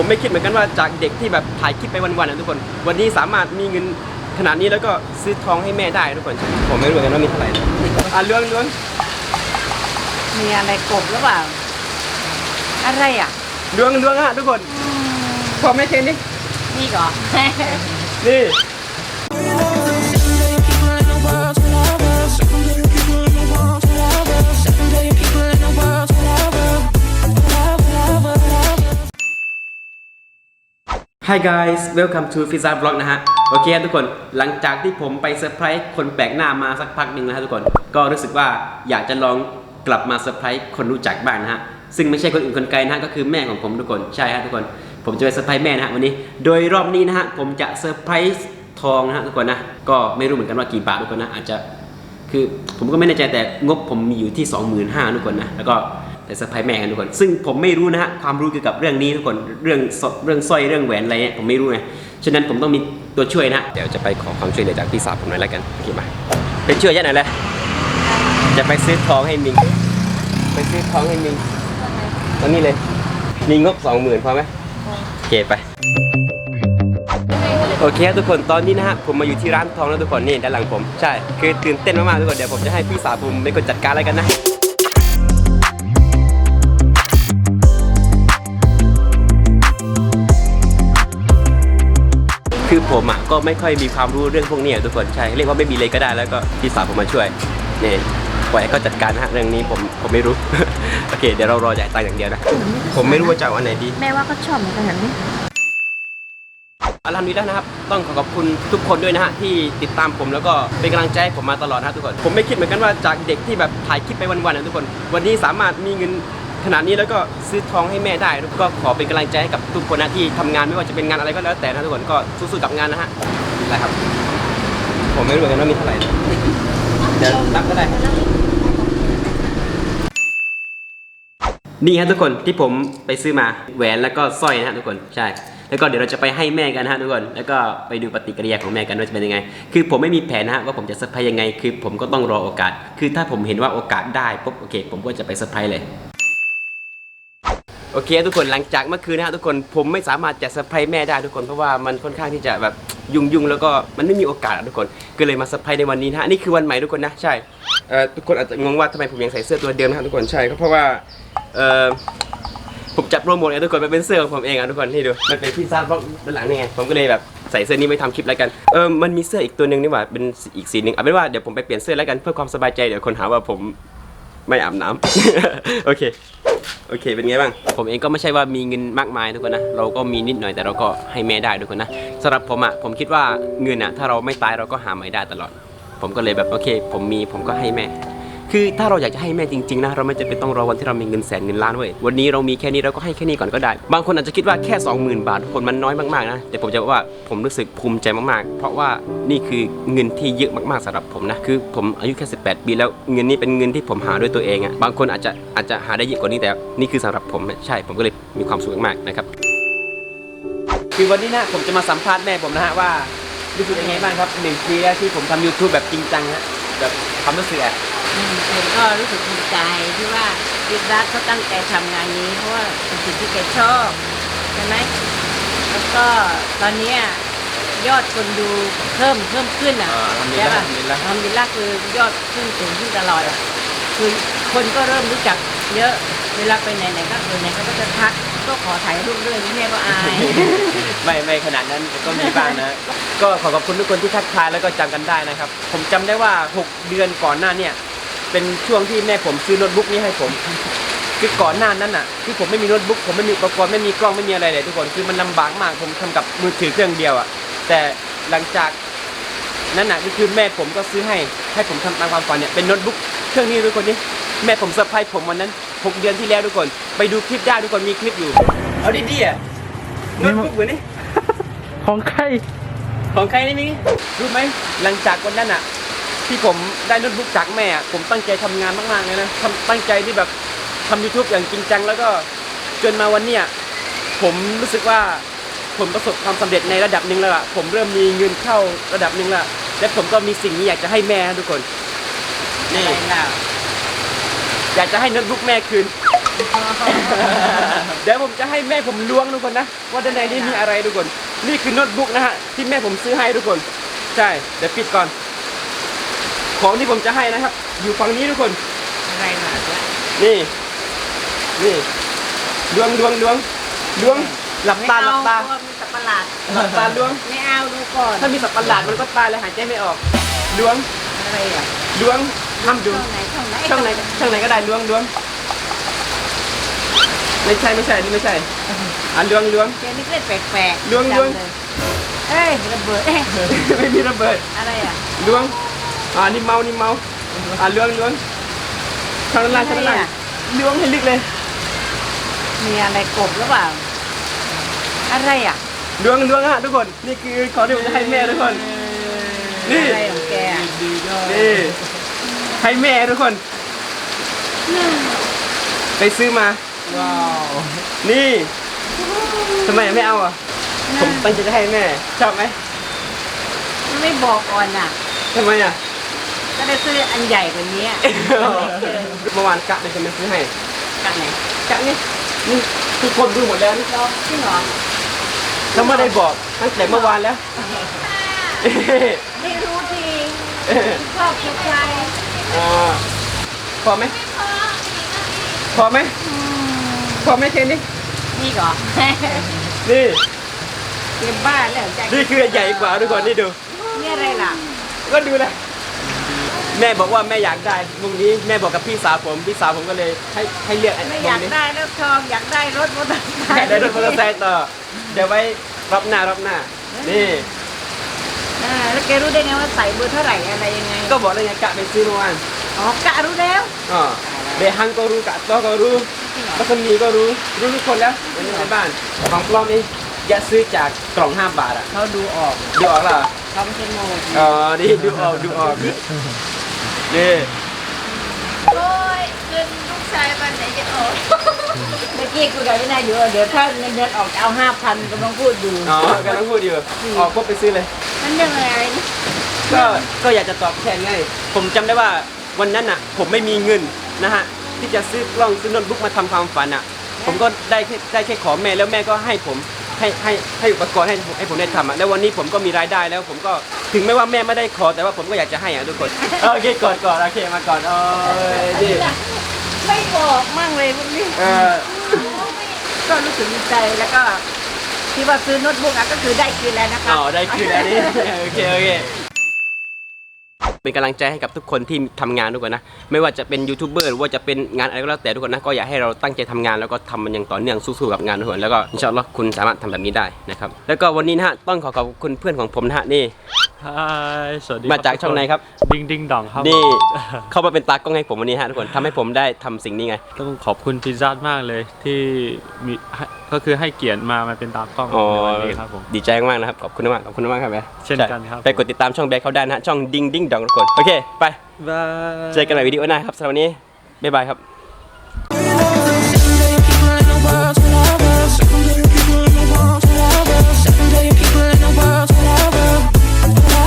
ผมไม่คิดเหมือนกันว่าจากเด็กที่แบบถ่ายคลิปไปวันๆนะทุกคน วันนี้สามารถมีเงินขนาดนี้แล้วก็ซื้อทองให้แม่ได้ทุกคน ผมไม่รู้เหมือนกันว่ามีเท่าไหร่นะอะเรื่องเรื่องมีอะไรกบหรือเปล่า อะไรอะเรื่องเรื่องฮะทุกคนพอไม่เคนนี่นี่เหรอนี่ Seven Hi guys welcome to Pizza Vlog นะฮะ โอเคทุกคนหลังจากที่ผมไปเซอร์ไพรส์คนแปลกหน้ามาสักพักหนึ่งนะฮะทุกคน ก็รู้สึกว่าอยากจะลองกลับมาเซอร์ไพรส์คนรู้จักบ้างนะฮะ ซึ่งไม่ใช่คนอื่นคนไกลนะฮะ ก็คือแม่ของผมทุกคน ใช่ฮะทุกคน ผมจะไปเซอร์ไพรส์แม่นะฮะวันนี้ โดยรอบนี้นะฮะผมจะเซอร์ไพรส์ทองนะฮะทุกคนนะ ก็ไม่รู้เหมือนกันว่ากี่บาททุกคนนะ อาจจะ คือผมก็ไม่แน่ใจแต่งบผมมีอยู่ที่ 25,000ทุกคนนะ แล้วก็ เซอร์ไพรส์แม่กันทุกคน ซึ่งผมไม่รู้นะฮะความรู้เกี่ยวกับเรื่องนี้ทุกคนเรื่องสเรื่องสร้อยเรื่องแหวนอะไรเนี่ยผมไม่รู้ไงฉะนั้นผมต้องมีตัวช่วยนะเดี๋ยวจะไปขอความช่วยเหลือจากพี่สาวผมหน่อยแล้วกันโอเคมาเป็นช่วยยัดหน่อยเลยจะไปซื้อทองให้มิงไปซื้อทองให้มิงตอนนี้เลยมีงบสองหมื่นพอไหมโอเคไปโอเคครับทุกคนตอนนี้นะฮะผมมาอยู่ที่ร้านทองแล้วทุกคนนี่ด้านหลังผมใช่คือตื่นเต้นมากๆทุกคนเดี๋ยวผมจะให้พี่สาวผมเป็นคนจัดการอะไรกันนะ คือผมอะก็ไม่ค่อยมีความรู้เรื่องพวกนี้อะทุกคนใช่เรียกว่าไม่มีเลยก็ได้แล้วก็พี่สาวผมมาช่วยนี่ปล่อยให้เขาจัดการนะฮะเรื่องนี้ผมผมไม่รู้ โอเค เดี๋ยวเรารอจ่ายตังค์อย่างเดียวนะ ผมไม่รู้ว่าจะเอาอันไหนดีแม่ว่าก็ชอบเหมือนกันแบบนี้อัลฮัมดุลิลละนะครับ ต้องขอขอบคุณทุกคนด้วยนะฮะที่ติดตามผมแล้วก็เป็นกำลังใจให้ผมมาตลอดนะฮะทุกคน ผมไม่คิดเหมือนกันว่าจากเด็กที่แบบถ่ายคลิปไปวันๆนะทุกคน วันนี้สามารถมีเงิน ขนาดนี้แล้วก็ซื้อทองให้แม่ได้แล้วก็ขอเป็นกำลังใจให้กับทุกคนนะที่ทำงานไม่ว่าจะเป็นงานอะไรก็แล้วแต่นะทุกคนก็สู้ๆกับงานนะฮะอะไรครับ ผมไม่รู้เหมือนกันว่ามีเท่าไหร่นะเดี๋ยวนับก็ได้นี่ฮะทุกคนที่ผมไปซื้อมาแหวนแล้วก็สร้อยนะฮะทุกคนใช่ แล้วก็เดี๋ยวเราจะไปให้แม่กันนะฮะทุกคน แล้วก็ไปดูปฏิกิริยาของแม่กันว่าจะเป็นยังไง คือผมไม่มีแผนนะฮะว่าผมจะเซอร์ไพรส์ยังไง คือผมก็ต้องรอโอกาส คือถ้าผมเห็นว่าโอกาสได้ปุ๊บโอเค ผมก็จะไปเซอร์ไพรส์เลย โอเค ทุกคนหลังจากเมื่อคืนนะฮะทุกคนผมไม่สามารถจะเซอร์ไพรส์แม่ได้ทุกคนเพราะว่ามันค่อนข้างที่จะแบบยุ่งยุ่งๆแล้วก็มันไม่มีโอกาสอะทุกคนก็เลยมาเซอร์ไพรส์ในวันนี้นะฮะนี่คือวันใหม่ทุกคนนะใช่เอ่อทุกคนอาจจะงงว่าทำไมผมยังใส่เสื้อตัวเดิมนะฮะทุกคนใช่ก็เพราะว่าเอ่อผมจัดโปรโมทเลยทุกคนมันเป็นเสื้อของผมเองอะทุกคนนี่ดูมันเป็นพิซซ่าบล็อกด้านหลังนี่ไงผมก็เลยแบบใส่เสื้อนี้ไว้ทำคลิปแล้วกันเออมันมีเสื้ออีกตัวหนึ่งนี่หว่าเป็นอีกสีหนึ่งเอาเป็นว่าเดี๋ยวผมไปเปลี่ยนเสื้อแล้วกันเพื่อความสบายใจเดี๋ยวคนหาว่าผมไม่อาบน้ำ โอเค โอเค เป็นไงบ้าง ผมเองก็ไม่ใช่ว่ามีเงินมากมายทุกคนนะ เราก็มีนิดหน่อยแต่เราก็ให้แม่ได้ทุกคนนะสำหรับผมอะ ผมคิดว่าเงินอะ ถ้าเราไม่ตายเราก็หาใหม่ได้ตลอด ผมก็เลยแบบโอเค ผมมีผมก็ให้แม่ คือถ้าเราอยากจะให้แม่จริงๆนะเราไม่จำเป็นต้องรอวันที่เรามีเงินแสนเงินล้านเว้ยวันนี้เรามีแค่นี้เราก็ให้แค่นี้ก่อนก็ได้ บางคนอาจจะคิดว่าแค่ 20,000 บาททุกคนมันน้อยมากๆนะแต่ผมจะบอกว่าผมรู้สึกภูมิใจมากๆ เพราะว่านี่คือเงินที่เยอะมากๆสำหรับผมนะคือผมอายุแค่ 18 ปีแล้วเงินนี้เป็นเงินที่ผมหาด้วยตัวเองอะบางคนอาจจะอาจจะหาได้เยอะกว่านี้แต่นี่คือสำหรับผมใช่ผมก็เลยมีความสุขมากๆนะครับคือวันนี้นะผมจะมาสัมภาษณ์แม่ผมนะฮะว่ารู้สึกยังไงบ้างครับหนึ่งปีแล้วที่ผมทำ YouTube แบบจริงจังฮะแบบความรู้สึกอะ อืมเองก็รู้สึกภูมิใจที่ว่าพี่รัฐเขาตั้งใจทำงานนี้เพราะว่าเป็นสิ่งที่แกชอบใช่ไหมแล้วก็ตอนเนี้ยยอดคนดูเพิ่มเพิ่มขึ้นอะอ่าทำดีใช่แล้วป่ะทำดีแล้วทำดีละคือยอดขึ้นสูงขึ้นตลอดอะคือคนก็เริ่มรู้จักเยอะเวลาไปไหนๆก็เออไหนเขาก็จะทักก็ขอถ่ายรูปด้วยนี่แม่ก็อาย ไม่ไม่ขนาดนั้นก็มีบ้างนะ ก็ขอขอบคุณทุกคนที่ทักทายแล้วก็จำกันได้นะครับ ผมจำได้ว่า 6 เดือนก่อนหน้าเนี่ย เป็นช่วงที่แม่ผมซื้อโน้ตบุ๊กนี้ให้ผม คือก่อนหน้านั้นน่ะ ที่ผมไม่มีโน้ตบุ๊กผมไม่มีอุปกรณ์ไม่มีกล้องไม่มีอะไรเลยทุกคนคือมันลำบากมากผมทำกับมือถือเครื่องเดียวอะ แต่หลังจากนั้นน่ะก็คือแม่ผมก็ซื้อให้ให้ผมทำตามความฝันเนี่ยเป็นโน้ตบุ๊กเครื่องนี้ทุกคนนี่แม่ผมเซอร์ไพรส์ผมวันนั้นหกเดือนที่แล้วทุกคน ไปดูคลิปได้ทุกคนมีคลิปอยู่ เอาดีๆอะโน้ตบุ๊กเหมือนนี่ของใครของใครนี่นี่รู้ไหมหลังจากวันนั้นอะ ที่ผมได้โน้ตบุ๊กจากแม่ ผมตั้งใจทำงานมากๆเลยนะทำตั้งใจที่แบบทำยูทูบอย่างจริงจังแล้วก็จนมาวันเนี้ยผมรู้สึกว่าผมประสบความสำเร็จในระดับหนึ่งแล้วอะผมเริ่มมีเงินเข้าระดับหนึ่งแล้วและผมก็มีสิ่งนี้อยากจะให้แม่ทุกคน นี่อะไรล่ะอยากจะให้โน้ตบุ๊กแม่คืน เดี๋ยวผมจะให้แม่ผมล้วงทุกคนนะว่าด้านในนี้มีอะไรทุกคน นี่คือโน้ตบุ๊กนะฮะที่แม่ผมซื้อให้ทุกคน ใช่ เดี๋ยวปิดก่อน ของที่ผมจะให้นะครับ อยู่ฝั่งนี้ทุกคน อะไรหนาละนี่ นี่ล้วงล้วงล้วงล้วงหลับตาหลับตาไม่เอเพระว่มีสัตว์ประหลาด หลับตาล้วง ไม่เอาดูก่อน ถ้ามีสัตว์ประหลาดมันก็ตายเลยหายใจไม่ออกล้วงอะไรอะล้วงห้ามดู ช่องไหนช่องไหนช่องไหนช่องไหนก็ได้ล้วงล้วงไม่ใช่ไม่ใช่นี่ไม่ใช่อะล้วงล้วง เจนี่เล่นแปลกๆล้วงล้วงจำเลยเอ้ยระเบิดเอ้ยไม่มีระเบิดอะไรอะล้วง อ่านี่เมานี่เมาอ่าล้วงล้วงช่องด้านล่างช่องด้านล่างอะไรอะล้วงให้ลึกเลย มีอะไรกบหรือเปล่า อะไรอะล้วงล้วงฮะทุกคน นี่คือของที่ผมจะให้แม่ทุกคน นี่อะไรของแกอะนี่ให้แม่ทุกคน ไปซื้อมา ว้าว นี่ทำไมไม่เอาอะ ผมตั้งใจจะให้แม่ชอบไหมมันไม่บอกก่อนอะทำไมอะ ก็ได้ซื้ออันใหญ่กว่านี้อะเมื่อวานกะเลยจะไม่ซื้อให้กันไหนกะนี่นี่ทุกคนดูหมดแล้วนี่ลองจริงเหรอเขาไม่ได้บอกตั้งแต่เมื่อวานแล้ว ไม่รู้จริงชอบชุดไทยอ่าพอไหมพอไหมพอไหมเคนนี่นี่เหรอนี่เต็มบ้านแล้วใจนี่คือใหญ่กว่าทุกคนนี่ดู นี่อะไรล่ะ ก็ดูนะ แม่บอกว่าแม่อยากได้วงนี้แม่บอกกับพี่สาวผมพี่สาวผมก็เลยให้ให้เลือกไอ้ไม่วอยางกนี้ได้รถทองอยากได้รถมอเตอร์ไซอยากค์ได้รถมอเตอร์ไซค์ต่อเดี๋ยวไว้รอบหน้ารอบหน้า นี่อ่าแล้วแกรู้ได้ไงว่าใส่เบอร์เท่าไหร่อะไรยังไงก็บอกเลยไงกะไปซื้อเมื่อวานอ๋อกะรู้แล้วอ๋อเบฮังก็รู้กะตัวก็รู้ จริงเหรอบัสมีก็รู้รู้ทุกคนแล้ววันนี้ในบ้าน ของปลอมนี่อย่าซื้อจากกล่อง5บาทอะเขาดูออกดูออกเหรอเขาไม่ใช่โง่จริงอ๋อนี่ดูออกดูออก นี่โอ้ยเงินลูกชายวันไหนจะออกเมื่อกี้คุยกับพี่นายอยู่ว่าเดี๋ยวถ้าเงินเดือนออกจะเอาห้าพันกำลังพูดอยู่อ๋อกำลังพูดอยู่ออกปุ๊บไปซื้อเลย มันเรื่องอะไรนะก็ก็อยากจะตอบแทนไงผมจำได้ว่าวันนั้นอะ ผมไม่มีเงินนะฮะที่จะซื้อกล้องซื้อโน้ตบุ๊กมาทำความฝันอะ ผมก็ได้แค่ได้แค่ขอแม่แล้วแม่ก็ให้ผมให้ให้ให้อุปกรณ์ให้ให้ผมได้ทำอะแล้ววันนี้ผมก็มีรายได้แล้วผมก็ ถึงแม้ว่าแม่ไม่ได้ขอแต่ว่าผมก็อยากจะให้อะทุกคนโอเคก่อนก่อนโอเคมาก่อนโอ้ยนี่ไม่บอกมั่งเลยพวกนี้เออก็รู้สึกดีใจแล้วก็ที่ว่าซื้อโน้ตบุ๊กอะก็คือได้คืนแล้วนะคะอ๋อได้คืนแล้วนี่โอเคโอเคเป็นกำลังใจให้กับทุกคนที่ทำงานทุกคนนะ ไม่ว่าจะเป็นยูทูบเบอร์หรือว่าจะเป็นงานอะไรก็แล้วแต่ทุกคนนะ ก็อยากให้เราตั้งใจทำงานแล้วก็ทำมันอย่างต่อเนื่องสู้ๆกับงานทุกคนแล้วก็อินชาอัลลอฮ์คุณสามารถทำแบบนี้ได้นะครับ แล้วก็วันนี้นะฮะต้องขอขอบคุณเพื่อนของผมนะฮะนี่ ฮายสวัสดีมาจากช่องไหนครับ ดิงดิงดองครับนี่ผมเข้ามาเป็นตากล้องให้ผมวันนี้ฮะทุกคนทำให้ผมได้ทำสิ่งนี้ไง ต้องขอบคุณพิซซ่ามากเลยที่มีให้ก็คือให้เกียรติมามาเป็นตากล้องอ๋อในวันนี้ครับผม ดีใจมากนะครับ ขอบคุณมาก ขอบคุณมากครับแม่เช่นกันครับไปกดติดตามช่องแบกเขาได้นะฮะช่องดิงดิงดองทุกคน โอเค ไปบายเจอกันใหม่วิดีโอหน้าครับสำหรับวันนี้ บ๊ายบายครับ